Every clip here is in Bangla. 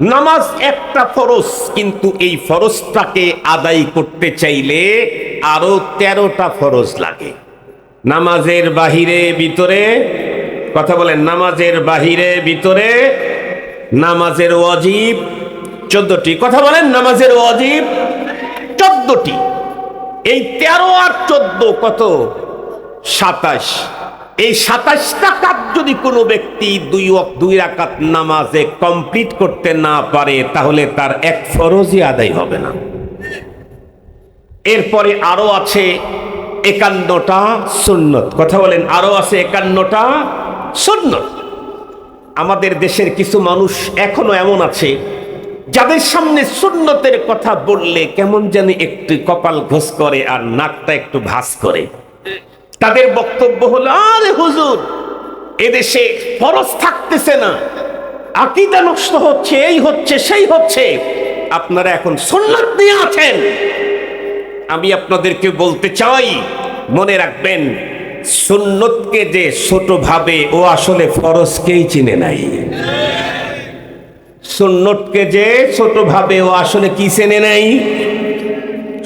নামাজ একটা ফরজ, কিন্তু এই ফরজটাকে আদায় করতে চাইলে আরও তেরোটা ফরজ লাগে। নামাজের বাহিরে, ভিতরে, কথা বলেন, নামাজের বাহিরে, ভিতরে, নামাজের ওয়াজিব চোদ্দটি। কথা বলেন, নামাজের ওয়াজিব চোদ্দটি। এই তেরো আর চোদ্দ কত? সাতাশ। এই সাতাশটা কাজ যদি কোনো ব্যক্তি দুই দুই রাকাত নামাজে কমপ্লিট করতে না পারে, তাহলে তার এক ফরজই আদায় হবে না। এরপরে আরও আছে একান্নটা সুন্নত। কথা বলেন, আরও আছে একান্নটা সুন্নত। আমাদের দেশের কিছু মানুষ এখনও এমন আছে, যাদের সামনে সুন্নতের কথা বললে কেমন জানি একটু কপাল ঘোষ করে আর নাকটা একটু ভাস করে। তাদের বক্তব্য হলো, আরে হুজুর, এদেশে ফরজ থাকতেছে না। আকিদা নষ্ট হচ্ছে, এই হচ্ছে, সেই হচ্ছে। আপনারা এখন সুন্নত নিয়ে আছেন। আমি আপনাদেরকে বলতে চাই, মনে রাখবেন, সুন্নতকে যে ছোট ভাবে, ও আসলে ফরজকেই চিনে নাই। সুন্নতকে যে ছোট ভাবে, ও আসলে কি চেনে নাই?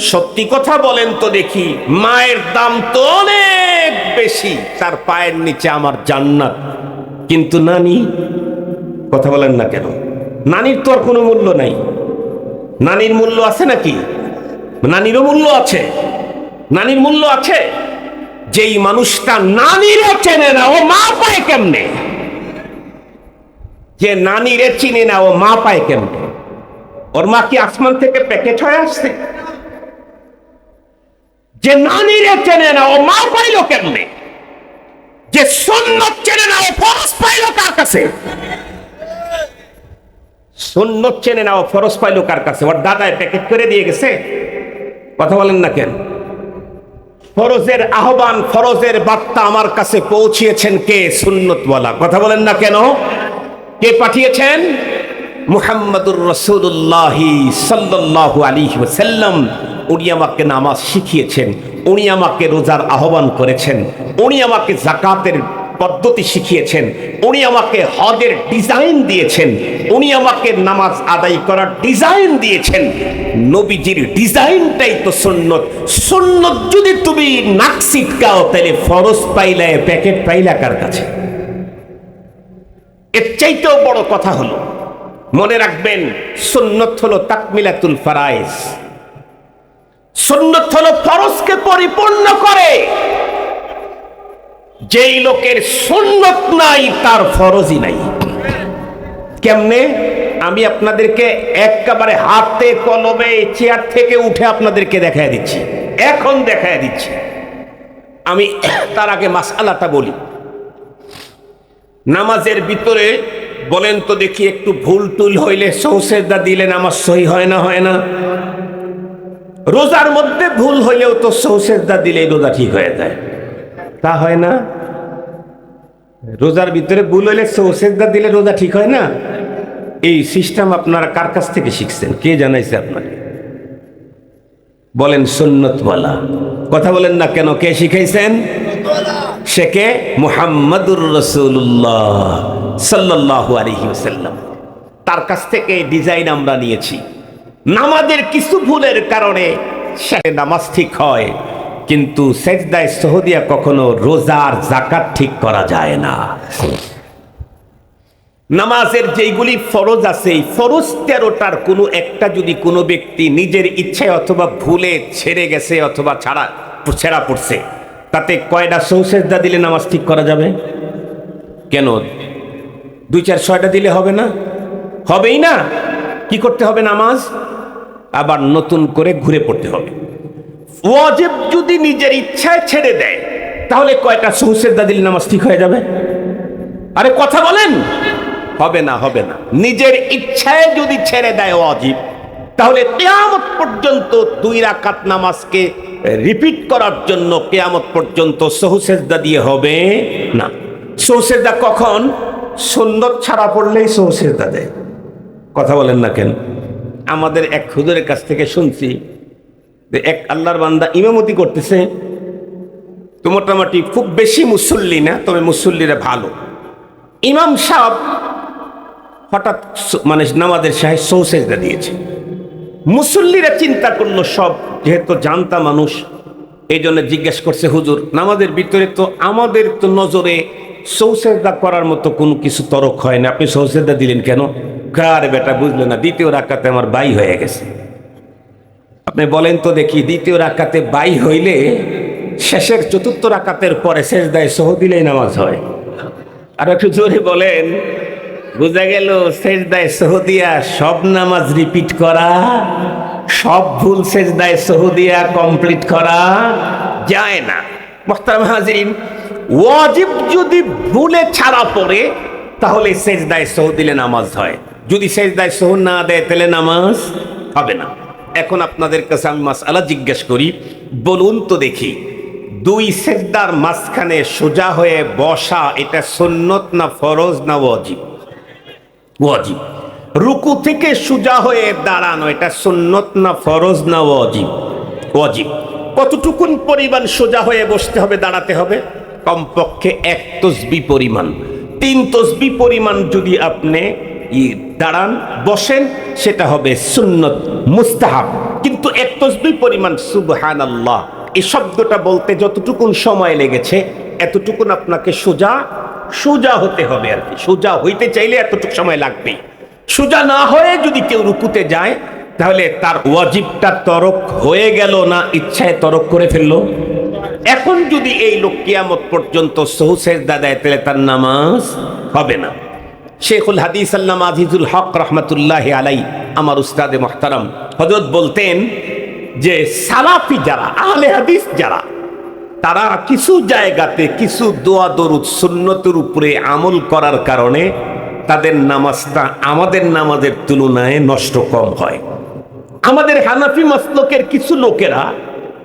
সত্যি কথা বলেন তো দেখি, মায়ের দাম তো অনেক বেশি, তার পায়ের নিচে আমার জান্নাত। কিন্তু নানি, কথা বলেন না কেন? নানির তো আর কোনো মূল্য নাই। নানির মূল্য আছে নাকি? নানিরও মূল্য আছে। নানির মূল্য আছে? যেই মানুষটা নানিরে চেনে না, ও মা পায় কেমনে? যে নানিরে চিনে না, ও মা পায় কেমনে? ওর মা কি আসমান থেকে প্যাকেট হয়ে আসছে? যে নানিরে চেনে না ও মা পাইল কেমনে? যে সুন্নত চেনে না ও ফরজ পাইল কার কাছে? সুন্নত চেনে না ও ফরজ পাইল কার কাছে? ওর দাদায় প্যাকেট করে দিয়ে গেছে। কথা বলেন না কেন? ফরজের আহ্বান, ফরজের বার্তা আমার কাছে পৌঁছিয়েছেন কে? সুন্নতওয়ালা। কথা বলেন না কেন? কে পাঠিয়েছেন? মুহাম্মদুর রসুল্লাহ সাল্লাহ আলী সাল্লাম উনি আমাকে নামাজ শিখিয়েছেন, উনি আমাকে রোজার আহ্বান করেছেন, উনি আমাকে জাকাতের পদ্ধতি শিখিয়েছেন, উনি আমাকে হজের ডিজাইন দিয়েছেন, উনি আমাকে নামাজ আদায় করার ডিজাইন দিয়েছেন। নবীজির ডিজাইনটাই তো সুন্নত। সুন্নত যদি তুমি নাক সিটকাও তাহলে ফরজ পাইলে, প্যাকেট পাইলা কার কাছে? এর চাইতেও বড় কথা হলো, মনে রাখবেন, সুন্নত হলো তাকমিলাতুল ফারাইজ সুন্নত হলো ফরজকে পরিপূর্ণ করে। যেই লোকের সুন্নত নাই, তার ফরজই নাই। কেমনে? আমি আপনাদেরকে একেবারে হাতে, কলমে, চেয়ার থেকে উঠে আপনাদেরকে দেখায় দিচ্ছি। এখন দেখায় দিচ্ছি। আমি তার আগে মাসালাটা বলি। নামাজের ভিতরে বলেন তো দেখি একটু ভুল টুল হইলে সৌসেদা দিলে নামাজ সহি হয় না হয় না। রোজার মধ্যে ভুল হইলেও তো সৌসেদা দিলে রোজা ঠিক হয়ে যায়। তা হয় না? রোজার ভিতরে ভুল হইলে সৌসেদা দিলে রোজা ঠিক হয় না? এই সিস্টেম আপনারা কার কাছ থেকে শিখছেন? কে জানাইছে আপনাকে? বলেন সুন্নত বলা কথা বলেন না কেন? কে শিখাইছেন? সে কে? মুহাম্মাদুর রসুল্লাহ সাল্লাহ আলহি সাল্লাম তার কাছ থেকে এই ডিজাইন আমরা নিয়েছি। নামাজের কিছু ভুলের কারণে সে নামাজ ঠিক হয়, কিন্তু সেজদায় সহদিয়া কখনো রোজার জাকাত ঠিক করা যায় না। নামাজের যেইগুলি ফরজ আছে ফরজ তেরোটার কোনো একটা যদি কোনো ব্যক্তি নিজের ইচ্ছায় অথবা ভুলে ছেড়ে গেছে অথবা ছাড়া, ছেঁড়া পড়ছে, তাতে কয়টা সৌসেজদা দিলে নামাজ ঠিক করা যাবে? কেন? দুই চার ছয়টা দিলে হবে না? হবেই না? কি করতে হবে নামাজ? আবার নতুন করে ঘুরে পড়তে হবে। ওয়াজেব যদি নিজের ইচ্ছায় ছেড়ে দেয়, তাহলে কয়টা সৌসেজদা দাদিল নামাজ ঠিক হয়ে যাবে? আরে কথা বলেন। হবে না হবে না। নিজের ইচ্ছায় যদি ছেড়ে দেয় অজীব তাহলে কেয়ামত পর্যন্ত দুই রাকাত নামাজকে রিপিট করার জন্য কেয়ামত পর্যন্ত সহুসেজদা দিয়ে হবে না। সৌসেজদা কখন? সুন্নত ছাড়া পড়লেই সৌসেজদা দেয়। কথা বলেন না কেন? আমাদের এক হুজুরের কাছ থেকে শুনছি যে এক আল্লাহর বান্দা ইমামতি করতেছে। তো মোটামুটি খুব বেশি মুসল্লি না, তবে মুসল্লিরা ভালো। ইমাম সাহেব হঠাৎ মানে নামাজের সাহেব সৌসেজদা দিয়েছে। মুসল্লিরা চিন্তা করল সব, যেহেতু জানতা মানুষ এই জন্য জিজ্ঞেস করছে, হুজুর, নামাজের ভিতরে তো আমাদের তো নজরে সৌসেদা করার মতো কোনো কিছু তরক হয় না। আপনি সৌসেদা দিলেন কেন? কার বেটা বুঝলো না, দ্বিতীয় রাকাতে আমার বাই হয়ে গেছে। আপনি বলেন তো দেখি, দ্বিতীয় রাকাতে বাই হইলে শেষের চতুর্থ রাকাতের পরে শেষ দায় সহ দিলেই নামাজ হয়। আর একটু জোরে বলেন, বোঝা গেল শেষ দায় সহদিয়া সব নামাজ রিপিট করা, সব ভুল শেষ দায় সহদিয়া কমপ্লিট করা যায় না। মোহতারাম ওয়াজিব যদি ভুলে ছাড়া পড়ে, তাহলে শেষ দায় সহ দিলে নামাজ হয়। যদি শেষ দায় সহ না দেয়, তাহলে নামাজ হবে না। এখন আপনাদের কাছে আমি মাস মাসালা জিজ্ঞেস করি, বলুন তো দেখি, দুই সেজদার মাঝখানে সোজা হয়ে বসা, এটা সুন্নত না ফরজ না ওয়াজিব? ওয়াজিব। রুকু থেকে সোজা হয়ে দাঁড়ানো, এটা সুন্নত না ফরজ না ওয়াজিব? ওয়াজিব। কতটুকুন পরিমাণ সোজা হয়ে বসতে হবে, দাঁড়াতে হবে? কমপক্ষে এক তসবি পরিমাণ। তিন তসবি পরিমাণ যদি আপনি দাঁড়ান, বসেন, সেটা হবে সুন্নত, মুস্তাহাব। কিন্তু এক তসবি পরিমাণ সুবহান আল্লাহ এই শব্দটা বলতে যতটুকুন সময় লেগেছে, এতটুকুন আপনাকে সোজা সোজা হতে হবে আর কি। সোজা হইতে চাইলে এতটুকু সময় লাগবেই। সোজা না হয়ে যদি কেউ রুকুতে যায়, তাহলে তার ওয়াজিবটা তরক হয়ে গেল না ইচ্ছায় তরক করে ফেলল? এখন যদি এই লোক কিয়ামত পর্যন্ত সহুসেজ দাদায় তাহলে তার নামাজ হবে না। শেখুল হাদিস আল্লাহ আজিজুল হক রহমতুল্লাহ আলাই, আমার উস্তাদে মোহতারাম। হজরত বলতেন যে সালাফি যারা, আহলে হাদিস যারা, তারা কিছু জায়গাতে কিছু দোয়া দরুদ সুন্নতের উপরে আমল করার কারণে তাদের নামাজটা আমাদের নামাজের তুলনায় নষ্ট কম হয়। আমাদের হানাফি মাসলকের কিছু লোকেরা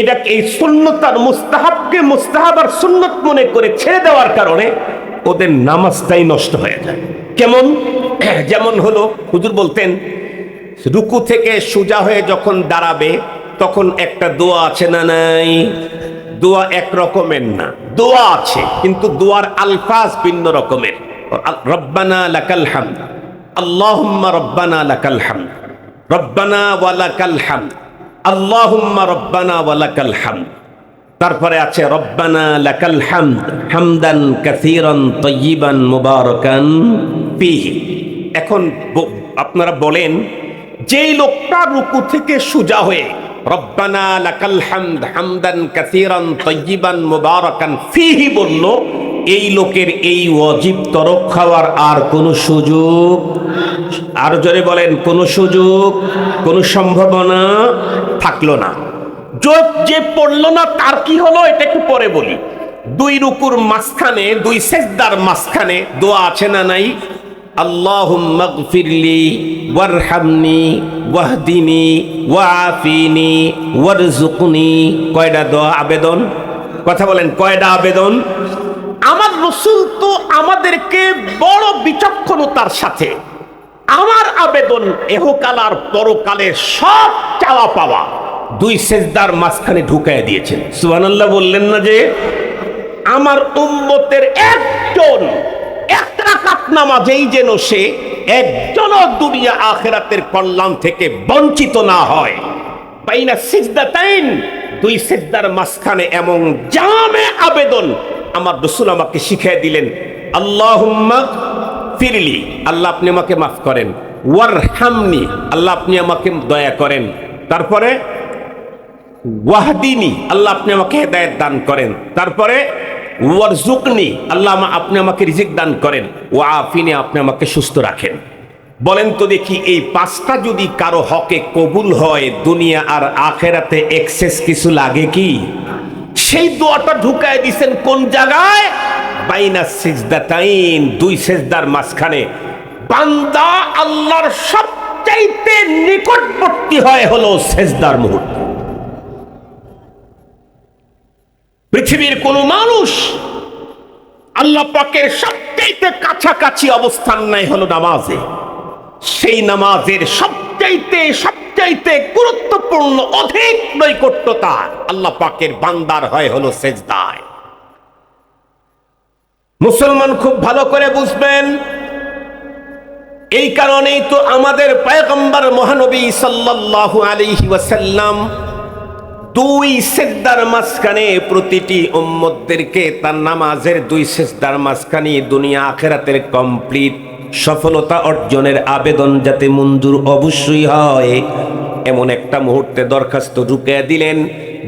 এটা এই সুন্নতার মুস্তাহাবকে মুস্তাহাব আর সুন্নত মনে করে ছেড়ে দেওয়ার কারণে ওদের নামাজটাই নষ্ট হয়ে যায়। কেমন? যেমন হলো, হুজুর বলতেন, রুকু থেকে সোজা হয়ে যখন দাঁড়াবে, তখন একটা দোয়া আছে না নাই? দোয়া এক রকমের না। দোয়া আছে, কিন্তু দোয়ার আলফাজ ভিন্ন রকমের। রব্বানা লাকাল হামদ। আল্লাহুম্মা রব্বানা লাকাল হামদ। রব্বানা ওয়ালাকাল হামদ। আল্লাহুম্মা রব্বানা ওয়ালাকাল হামদ। তারপরে আছে, রব্বানা লাকাল হামদ, হামদান কাসীরান তয়্যিবান মুবারাকান ফীহি। এখন আপনারা বলেন, যেই লোকটা রুকু থেকে সোজা হয়ে, রব্বানা লাকাল হামদ, হামদান কাসীরান তয়্যিবান মুবারাকান ফীহি বলল, এই লোকের এই ওয়াজিব তরক খাওয়ার আর কোনো সুযোগ, আর জোরে বলেন, কোনো সুযোগ, কোনো সম্ভাবনা থাকল না। যোগ যে পড়ল না, তার কি হলো? এটা একটু পরে বলি। দুই রুকুর মাঝখানে, দুই সেজদার মাঝখানে দোয়া আছে না নাই? আবেদন? কথা বলেন আবেদন? আমার রসুল তো আমাদেরকে বড় বিচক্ষণতার সাথে আমার আবেদন এহকাল আর পরকালে সব চাওয়া পাওয়া। দুই সেজদার মাঝখানে ঢুকায় দিয়েছেন। সুবহানাল্লাহ বললেন না যে, আমার উম্মতের একজন, এক যেন সে আখেরাতের থেকে বঞ্চিত না হয়। বাইনা দুই এমন আবেদন আমার আমাকে শিখিয়ে দিলেন। ফিরলি, আল্লাহ আপনি আমাকে মাফ করেন। আল্লাহ আপনি আমাকে দয়া করেন। তারপরে ওয়াহদিনী, আল্লাহ আপনি আমাকে হেদায়েত দান করেন। তারপরে ওয়ারজুকনি আল্লাহ আপনি আমাকে রিজিক দান করেন। ও আফিনে আপনি আমাকে সুস্থ রাখেন। বলেন তো দেখি, এই পাঁচটা যদি কারও হকে কবুল হয়, দুনিয়া আর আখেরাতে এক্সেস কিছু লাগে কি? সেই দোয়াটা ঢুকায় দিছেন কোন জায়গায়? বাইনা সিজদাতাইন, দুই সেজদার মাঝখানে। বান্দা আল্লাহর সবচাইতে নিকটবর্তী হয় হলো সেজদার মুহূর্ত। পৃথিবীর কোন মানুষ আল্লাহ পাকের সবচাইতে কাছাকাছি অবস্থান নাই হলো নামাজে। সেই নামাজের সবচাইতে সবচাইতে গুরুত্বপূর্ণ অধিক নৈকট্যতা আল্লাহ পাকের বান্দার হয় হলো সেজদায়। মুসলমান খুব ভালো করে বুঝবেন, এই কারণেই তো আমাদের পয়গম্বর মহানবী সাল্লাল্লাহু আলাইহি ওয়াসাল্লাম দুই সেজদার মাঝখানে প্রতিটি উম্মতদেরকে তার নামাজের দুই সেজদার মাঝখানে দুনিয়া আখেরাতের কমপ্লিট সফলতা অর্জনের আবেদন যাতে মঞ্জুর অবশ্যই হয়। এমন একটা মুহূর্তে দরখাস্ত ঢুকে দিলেন,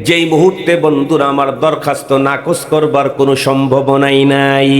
যেই মুহূর্তে, বন্ধুরা, আমার দরখাস্ত নাকচ করবার কোনো সম্ভাবনাই নাই।